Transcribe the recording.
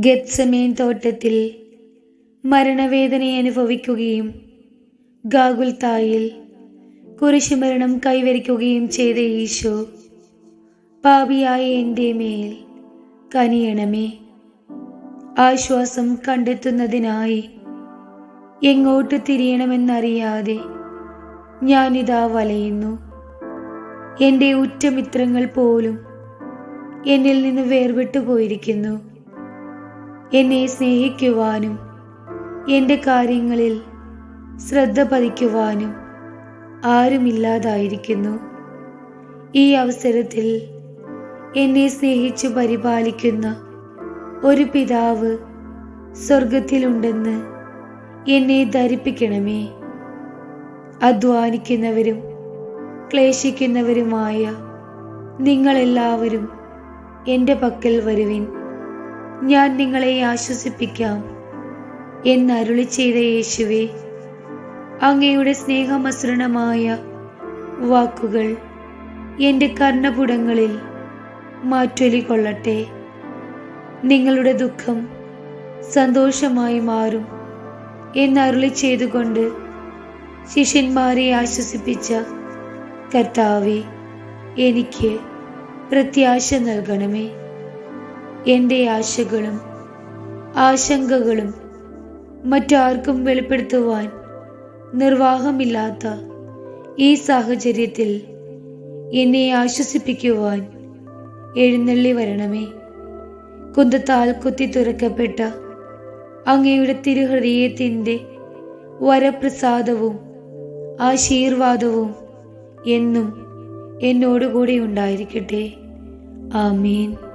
Gethsemane തോട്ടത്തിൽ മരണവേദന അനുഭവിക്കുകയും ഗാഗുൽത്തായിൽ കുരിശുമരണം കൈവരിക്കുകയും ചെയ്ത ഈശോ പാപിയായ എന്റെ മേൽ കനിയണമേ. ആശ്വാസം കണ്ടെത്തുന്നതിനായി എങ്ങോട്ട് തിരിയണമെന്നറിയാതെ ഞാനിതാ വലയുന്നു. എന്റെ ഉറ്റമിത്രങ്ങൾ പോലും എന്നിൽ നിന്ന് വേർപെട്ടു പോയിരിക്കുന്നു എന്നെ സ്നേഹിക്കുവാനും എന്റെ കാര്യങ്ങളിൽ ശ്രദ്ധ പതിക്കുവാനും ആരുമില്ലാതായിരിക്കുന്നു. ഈ അവസരത്തിൽ എന്നെ സ്നേഹിച്ചു പരിപാലിക്കുന്ന ഒരു പിതാവ് സ്വർഗത്തിലുണ്ടെന്ന് എന്നെ ധരിപ്പിക്കണമേ. അധ്വാനിക്കുന്നവരും ക്ലേശിക്കുന്നവരുമായ നിങ്ങളെല്ലാവരും എന്റെ പക്കൽ വരുവിൻ. ഞാൻ നിങ്ങളെ ആശ്വസിപ്പിക്കാം എന്നരുളി ചെയ്ത യേശുവേ അങ്ങയുടെ സ്നേഹമസൃണമായ വാക്കുകൾ എന്റെ കർണപുടങ്ങളിൽ മാറ്റൊലി കൊള്ളട്ടെ നിങ്ങളുടെ ദുഃഖം സന്തോഷമായി മാറും എന്നരുളി ചെയ്തുകൊണ്ട് ശിഷ്യന്മാരെ ആശ്വസിപ്പിച്ച കർത്താവെ എനിക്ക് പ്രത്യാശ നൽകണമേ. എന്റെ ആശകളും ആശങ്കകളും മറ്റാർക്കും വെളിപ്പെടുത്തുവാൻ നിർവാഹമില്ലാത്ത ഈ സാഹചര്യത്തിൽ എന്നെ ആശ്വസിപ്പിക്കുവാൻ എഴുന്നള്ളി വരണമേ. കുന്തത്താൽ കുത്തി തുറക്കപ്പെട്ട അങ്ങയുടെ തിരുഹൃദയത്തിന്റെ വരപ്രസാദവും ആശീർവാദവും എന്നും എന്നോടുകൂടി ഉണ്ടായിരിക്കട്ടെ. ആമീൻ.